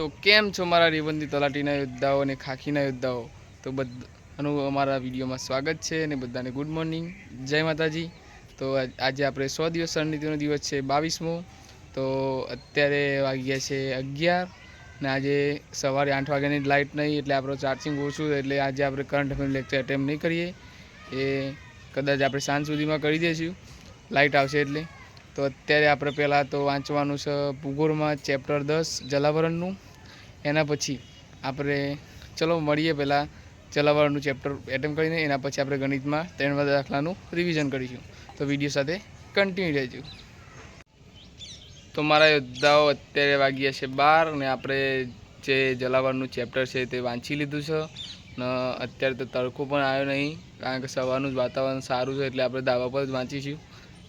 તો કેમ છો મારા રેવંતી તલાટીના યોદ્ધાઓ અને ખાખીના યોદ્ધાઓ? તો બધાનું અમારા વિડીયોમાં સ્વાગત છે અને બધાને ગુડ મોર્નિંગ જય માતાજી. તો આજે આપણે સો દિવસ રણનીતિનો દિવસ છે, બાવીસમો. તો અત્યારે વાગ્યા છે અગિયાર ને આજે સવારે આઠ વાગ્યાની લાઇટ નહીં એટલે આપણો ચાર્જિંગ ઓછું એટલે આજે આપણે કરંટ અફેર લેક્ચર એટેમ્પ નહીં કરીએ. એ કદાચ આપણે સાંજ સુધીમાં કરી દઈશું લાઇટ આવશે એટલે. તો અત્યારે આપણે પહેલાં તો વાંચવાનું છે ભૂગોળમાં ચેપ્ટર દસ જલાવરણનું. એના પછી આપણે, ચલો મળીએ પહેલાં ચલાવવાનું ચેપ્ટર એટેમ્પ કરીને, એના પછી આપણે ગણિતમાં ત્રણ બધા દાખલાનું રિવિઝન કરીશું. તો વીડિયો સાથે કન્ટિન્યુ રહેજો. તો મારા યોદ્ધાઓ અત્યારે વાગ્યા છે બાર અને આપણે જે જલાવાળનું ચેપ્ટર છે તે વાંચી લીધું છે. ને અત્યારે તો તડકો પણ આવ્યો નહીં, કારણ કે સવારનું જ વાતાવરણ સારું છે એટલે આપણે ધાબા પર જ વાંચીશું.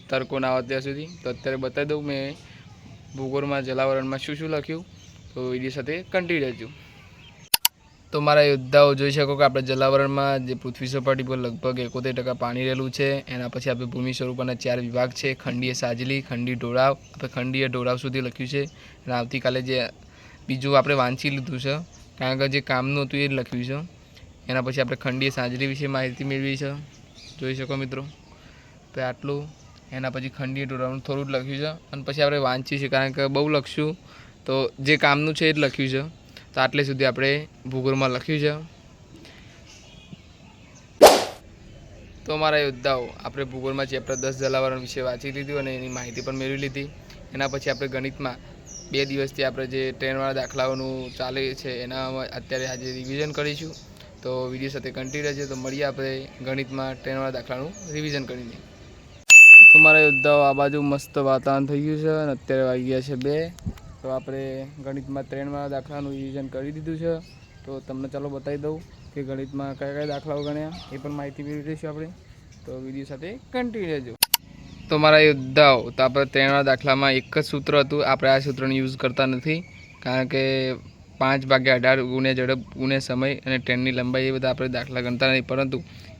તડકો ના આવે ત્યાં સુધી. તો અત્યારે બતાવી દઉં મેં ભૂગોળમાં, જલાવરણમાં શું શું લખ્યું. તો વીડિયો સાથે કન્ટિન્યુ રહેજો. તો મારા યોદ્ધાઓ જોઈ શકો કે આપણે જલાવરણમાં જે પૃથ્વી સપાટી પર લગભગ એકોતેર ટકા પાણી રહેલું છે, એના પછી આપણે ભૂમિ સ્વરૂપના ચાર વિભાગ છે, ખંડીય સાજલી ખંડી ઢોળાવ, આપણે ખંડીય ઢોળાવ સુધી લખ્યું છે, અને આવતીકાલે જે બીજું આપણે વાંચી લીધું છે, કારણ કે જે કામનું હતું એ જ લખ્યું છે. એના પછી આપણે ખંડીય સાજલી વિશે માહિતી મેળવી છે. જોઈ શકો મિત્રો? તો આટલું. એના પછી ખંડીય ઢોળાવનું થોડું જ લખ્યું છે. અને પછી આપણે વાંચીએ છીએ કારણ કે બહુ લખશું તો જે કામનું છે એ જ લખ્યું છે. તો આટલે સુધી આપણે ભૂગોળમાં લખ્યું છે. તો મારા યોદ્ધાઓ, આપણે ભૂગોળમાં ચેપ્ટર દસ જલાવરણ વિશે વાંચી લીધું અને એની માહિતી પણ મેળવી લીધી. એના પછી આપણે ગણિતમાં બે દિવસથી આપણે જે ટ્રેનવાળા દાખલાઓનું ચાલે છે એના અત્યારે આજે રિવિઝન કરીશું. તો વીડિયો સાથે કન્ટિન્યુ રહેજો. તો મળીએ આપણે ગણિતમાં ટ્રેનવાળા દાખલાનું રિવિઝન કરીને. તો મારા યોદ્ધાઓ, આ બાજુ મસ્ત વાતાવરણ થઈ ગયું છે અને અત્યારે વાગી ગયા છે બે. તો આપણે ગણિતમાં ત્રણમાં દાખલાનું રિવિઝન કરી દીધું છે. તો તમને ચાલો બતાવી દઉં કે ગણિતમાં કયા કયા દાખલાઓ ગણ્યા, એ પણ માહિતી મેળવી લઈશું આપણે. તો વીડિયો સાથે કન્ટિન્યુ રહેજો. તો મારા યોદ્ધાઓ તો આપણે ત્રણના દાખલામાં એક જ સૂત્ર હતું. આપણે આ સૂત્રનો યુઝ કરતા નથી, કારણ કે પાંચ ભાગ્યા અઢાર ગુણ્યા ઝડપ ગુણ્યા સમય અને ટ્રેનની લંબાઈ એ બધા આપણે દાખલા ગણતા નથી. પરંતુ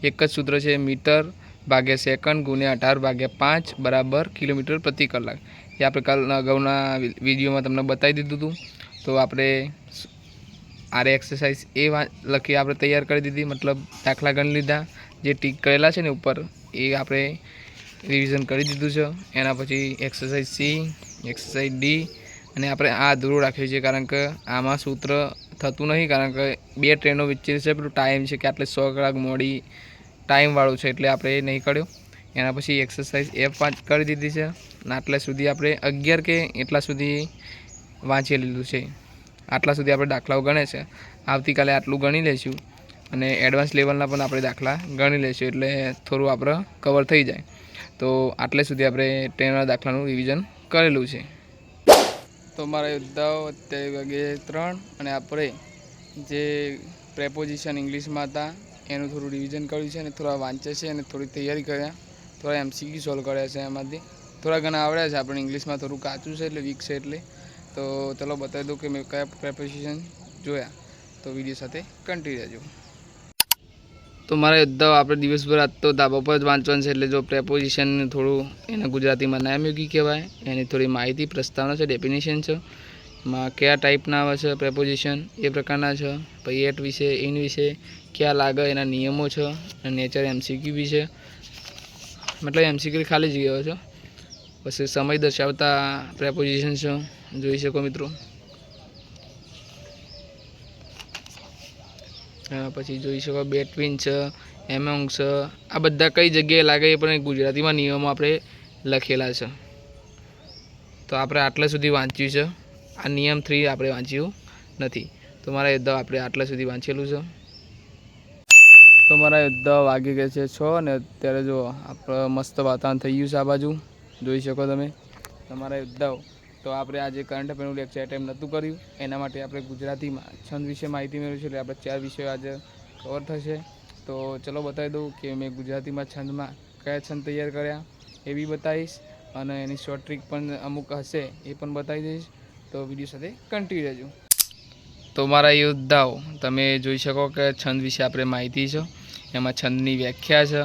એક જ સૂત્ર છે મીટર ભાગ્યા સેકન્ડ ગુણ્યા અઢાર ભાગ્યા પાંચ બરાબર કિલોમીટર પ્રતિ કલાક. એ આપણે કાલના અગાઉના વિડીયોમાં તમને બતાવી દીધું હતું તો આપણે આરે એક્સરસાઇઝ એ લખી આપણે તૈયાર કરી દીધી, મતલબ દાખલા ગણી લીધા. જે ટીક કરેલા છે ને ઉપર, એ આપણે રિવિઝન કરી દીધું છે. એના પછી એક્સરસાઇઝ સી એક્સરસાઇઝ ડી, અને આપણે આ અધૂરું રાખ્યું છે, કારણ કે આમાં સૂત્ર થતું નહીં, કારણ કે બે ટ્રેનો વચ્ચે છે, પેલું ટાઈમ છે કે આટલે સો કલાક મોડી ટાઈમવાળું છે, એટલે આપણે નહીં કર્યો. એના પછી એક્સરસાઇઝ એફ પાંચ કરી દીધી છે. અને આટલા સુધી આપણે અગિયાર કે એટલા સુધી વાંચી લીધું છે. આટલા સુધી આપણે દાખલાઓ ગણે છે. આવતીકાલે આટલું ગણી લઈશું અને એડવાન્સ લેવલના પણ આપણે દાખલા ગણી લઈશું એટલે થોડું આપણે કવર થઈ જાય. તો આટલે સુધી આપણે ટ્રેનના દાખલાનું રિવિઝન કરેલું છે. તો મારા યોદ્ધાઓ અત્યારે વાગે ત્રણ અને આપણે જે પ્રેપોઝિશન ઇંગ્લિશમાં હતા, એનું થોડું રિવિઝન કર્યું છે અને થોડા વાંચે છે અને થોડી તૈયારી કર્યા. થોડા એમસીક્યુ સોલ્વ કર્યા છે એમાંથી. થોડા ઘણા આવડ્યા છે આપણે ઇંગ્લિશમાં થોડું કાચું છે એટલે વીક છે એટલે. તો ચલો બતાવી દઉં કે મેં કયા પ્રેપોઝિશન જોયા. તો વીડિયો સાથે કન્ટિન્યુ રહેજો. તો મારા યોદ્ધાઓ આપણે દિવસભર આજ તો ધાબા પર જ વાંચવાનું છે એટલે જો પ્રેપોઝિશન થોડું એને ગુજરાતીમાં નામયોગી કહેવાય. એની થોડી માહિતી પ્રસ્તાવના છે ડેફિનેશન છે. એમાં કયા ટાઈપના આવે છે પ્રેપોઝિશન એ પ્રકારના છે. પછી એટ વિશે ઇન વિશે, ક્યાં લાગે, એના નિયમો છે. અને નેચર એમસીક્યુ છે મતલબ એમસીક્યુ ખાલી જ ગયો છે. પછી સમય દર્શાવતા પ્રેપોઝિશન છે જોઈ શકો મિત્રો? પછી જોઈ શકો બેટવીન છે એમોંગ છે, આ બધા કઈ જગ્યાએ લાગે એ પણ ગુજરાતીમાં નિયમો આપણે લખેલા છે. તો આપણે આટલા સુધી વાંચ્યું છે. આ નિયમ થ્રી આપણે વાંચ્યું નથી. તો મારા યોદ્ધા આપણે આટલા સુધી વાંચેલું છે. તો મારા યોદ્ધા વાગી ગયા છે છ અને અત્યારે જો આપણે મસ્ત વાતાવરણ થઈ ગયું છે આ બાજુ. જોઈ શકો તમે. તમારા યોદ્ધાઓ તો આપણે આજે કરંટ અફેરનું લેક્ચર એટેમ્પ નહોતું કર્યું. એના માટે આપણે ગુજરાતીમાં છંદ વિશે માહિતી મેળવી છે એટલે આપણે ચાર વિષયો આજે કવર થશે. તો ચલો બતાવી દઉં કે મેં ગુજરાતીમાં છંદમાં કયા છંદ તૈયાર કર્યા, એ બી બતાવીશ. અને એની શોર્ટ ટ્રીક પણ અમુક હશે એ પણ બતાવી દઈશ. તો વીડિયો સાથે કન્ટિન્યુ રહેજો. તો મારા યોદ્ધાઓ તમે જોઈ શકો કે છંદ વિશે આપણે માહિતી છે. એમાં છંદની વ્યાખ્યા છે.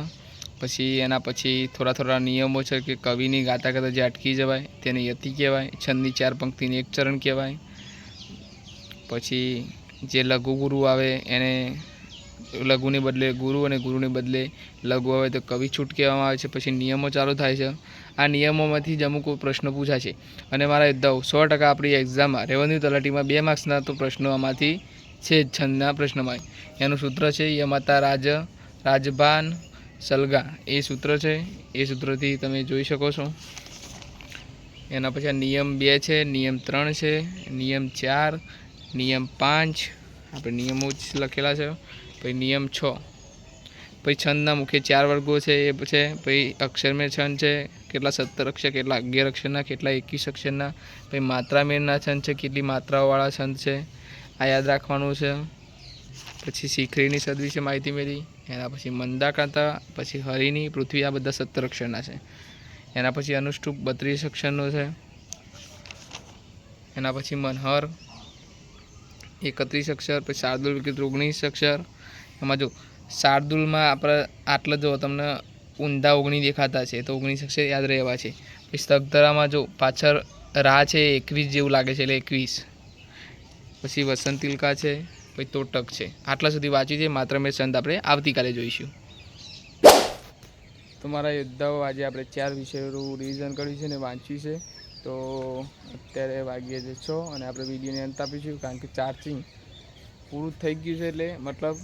પછી એના પછી થોડા થોડા નિયમો છે કે કવિની ગાતા ગાતા જે અટકી જવાય તેને યતિ કહેવાય, છંદની ચાર પંક્તિની એક ચરણ કહેવાય. પછી જે લઘુ ગુરુ આવે એને લઘુને બદલે ગુરુ અને ગુરુને બદલે લઘુ આવે તો કવિ છૂટ કહેવામાં આવે છે. પછી નિયમો ચાલુ થાય છે. આ નિયમોમાંથી જ અમુક પ્રશ્નો છે. અને મારા યોદ્ધાઓ સો ટકા આપણી એક્ઝામમાં રેવન્યુ તલાટીમાં બે માર્ક્સના તો પ્રશ્નો આમાંથી છે જ છંદના પ્રશ્નમાં એનું સૂત્ર છે યમાતા રાજ રાજભાન સલગા. એ સૂત્ર છે. એ સૂત્રથી તમે જોઈ શકો છો. એના પછી નિયમ બે છે, નિયમ ત્રણ છે, નિયમ ચાર, નિયમ પાંચ. આપણે નિયમો જ લખેલા છે. પછી નિયમ છ. પછી છંદના મુખ્ય ચાર વર્ગો છે. એ છે, પછી અક્ષરમેર છંદ છે. કેટલા સત્તર અક્ષર, કેટલા અગિયાર અક્ષરના, કેટલા એકવીસ અક્ષરના. પછી માત્રામેળના છંદ છે. કેટલી માત્રાઓવાળા છંદ છે. આ યાદ રાખવાનું છે. પછી શીખરીની સદ વિશે માહિતી મેળવી. એના પછી મંદાકાંતા, પછી હરિની, પૃથ્વી આ બધા સત્તર અક્ષરના છે. એના પછી અનુષ્ટુપ બત્રીસ અક્ષરનો છે. એના પછી મનહર, એકત્રીસ અક્ષર, પછી શાર્દુલ વિકૃત ઓગણીસ અક્ષર. એમાં જો શાર્દુલમાં આપણે આટલા જો તમને ઊંધા ઓગણી દેખાતા છે, તો ઓગણીસ અક્ષર યાદ રહેવા છે. પછી સ્તગધરામાં જો પાછળ રા છે, એકવીસ જેવું લાગે છે, એટલે એકવીસ. પછી વસંતિલકા છે. પછી તોટક છે. આટલા સુધી વાંચ્યું છે, માત્ર મેં સંત આપણે આવતીકાલે જોઈશું. તો મારા યોદ્ધાઓ, આજે આપણે ચાર વિષયોનું રિવિઝન કર્યું છે ને વાંચ્યું છે. તો અત્યારે વાગ્યે છે છ અને આપણે વિડીયોને અંત આપીશું, કારણ કે ચાર્જિંગ પૂરું થઈ ગયું છે એટલે મતલબ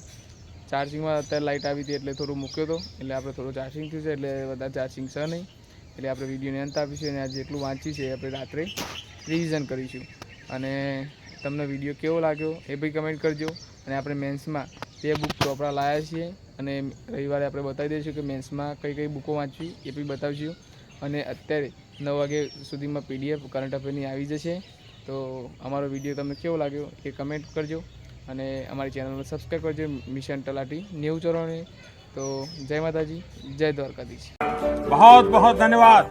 ચાર્જિંગમાં અત્યારે લાઇટ આવી હતી એટલે થોડું મૂક્યો હતો એટલે આપણે થોડું ચાર્જિંગ થયું છે એટલે વધારે ચાર્જિંગ છે નહીં. એટલે આપણે વિડીયોને અંત આપીશું અને આજે જેટલું વાંચ્યું છે, આપણે રાત્રે રિવિઝન કરીશું. અને તમને વીડિયો કેવો લાગ્યો એ બી કમેન્ટ કરજો. અને આપણે મેન્સમાં બે બુક ચોપડા લાવ્યા છીએ. અને રવિવારે આપણે બતાવી દઈશું કે મેન્સમાં કઈ કઈ બુકો વાંચવી એ બી બતાવશું અને અત્યારે નવ વાગે સુધીમાં પીડીએફ કરંટ અફેરની આવી જશે. તો અમારો વીડિયો તમને કેવો લાગ્યો એ કમેન્ટ કરજો. અને અમારી ચેનલને સબસ્ક્રાઈબ કરજો. મિશન તલાટી નેવું ચોરાણું તો જય માતાજી, જય દ્વારકાધીશ. બહુ બહુ ધન્યવાદ